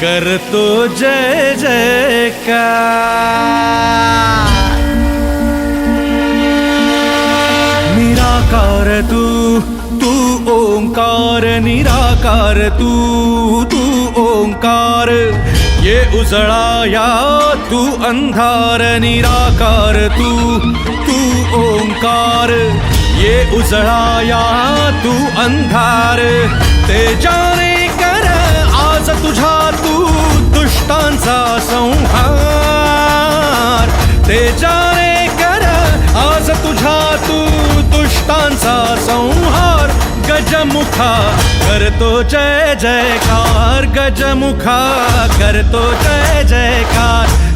करतो जय जयकार। निराकार तू तू ओंकार, निराकार तू तू ओंकार। ये उजळाया तू अंधार, निराकार तू तू ओंकार। ये उजळाया तू अंधार तेजाने संहार तेजाने कर, आज तुझा तू दुष्टांचा संहार गजमुखा करतो जय जयकार गजमुखा करतो जय जयकार।